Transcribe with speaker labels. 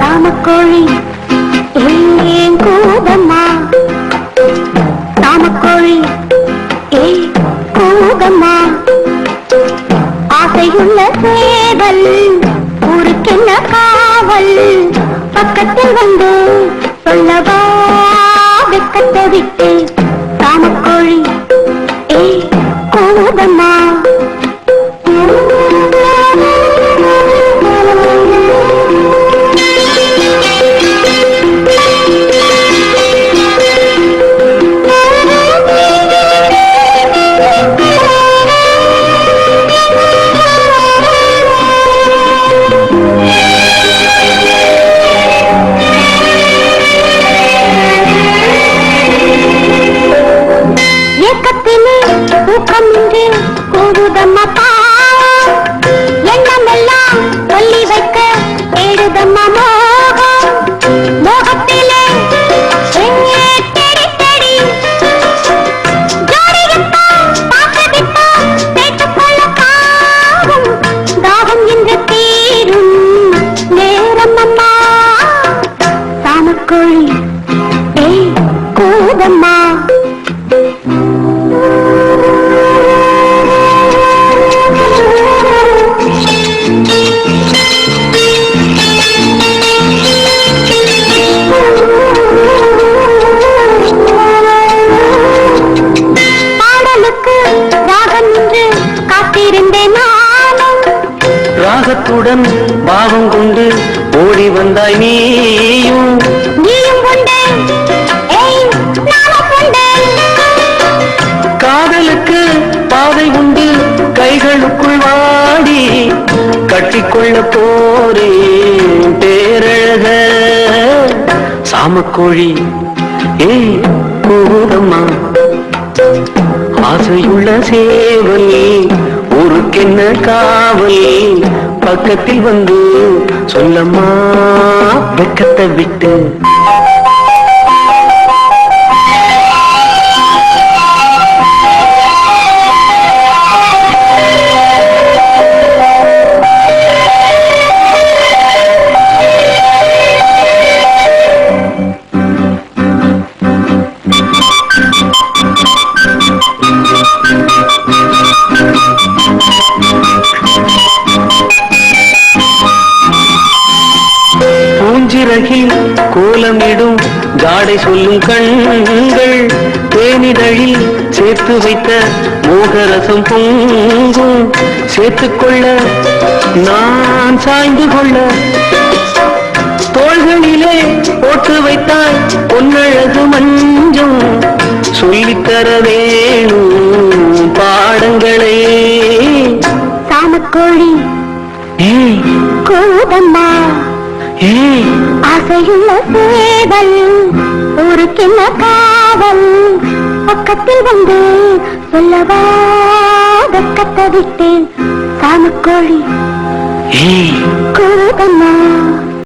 Speaker 1: தாமக்கோழி ஏன் கூகம்மா தாமக்கோழி ஏ கூகம்மா ஆசையுள்ள சேவல் ஊருக்கென்ன காவல்? பக்கத்தில் வந்து சொல்லவா வெக்கத்தை விட்டு ஊக்கமின்றி கூறுதம்மா பாவம். எண்ணமெல்லாம் சொல்லி வைக்க தேடுதம்மா
Speaker 2: ராகத்துடன் பாவம் கொண்டு ஓடி வந்தாய் நீயும். காதலுக்கு பாதை உண்டு கைகளுக்குள் வாடி கட்டிக்கொள்ள போறேன் பேரழக. சாமக்கோழி ஏய் கூடம்மா ஆசையுள்ள சேவல் ஊருக்கென்ன காவல்? பக்கத்தில் வந்து சொல்லம்மா வெக்கத்தை விட்டு. ஜாடை சொல்லும் கண்கள் தேனிதழில் சேர்த்து வைத்த மோகரசம் பொங்கும். சேர்த்துக்கொள்ள நான் சாய்ந்து கொள்ள தோள்களிலே போட்டு வைத்தாய் பொன்னழகு மஞ்சம். சொல்லித்தர வேணும் பாடங்களே.
Speaker 1: சாமக்கோழி. கூதம்மா. ஆசையுள்ள சேவல் ஊருக்கென்ன காவல். பக்கத்தில் வந்து சொல்லவா வெக்கத்தை விட்டு சாமக்கோழி.
Speaker 2: ஏய்.
Speaker 1: கூதம்மா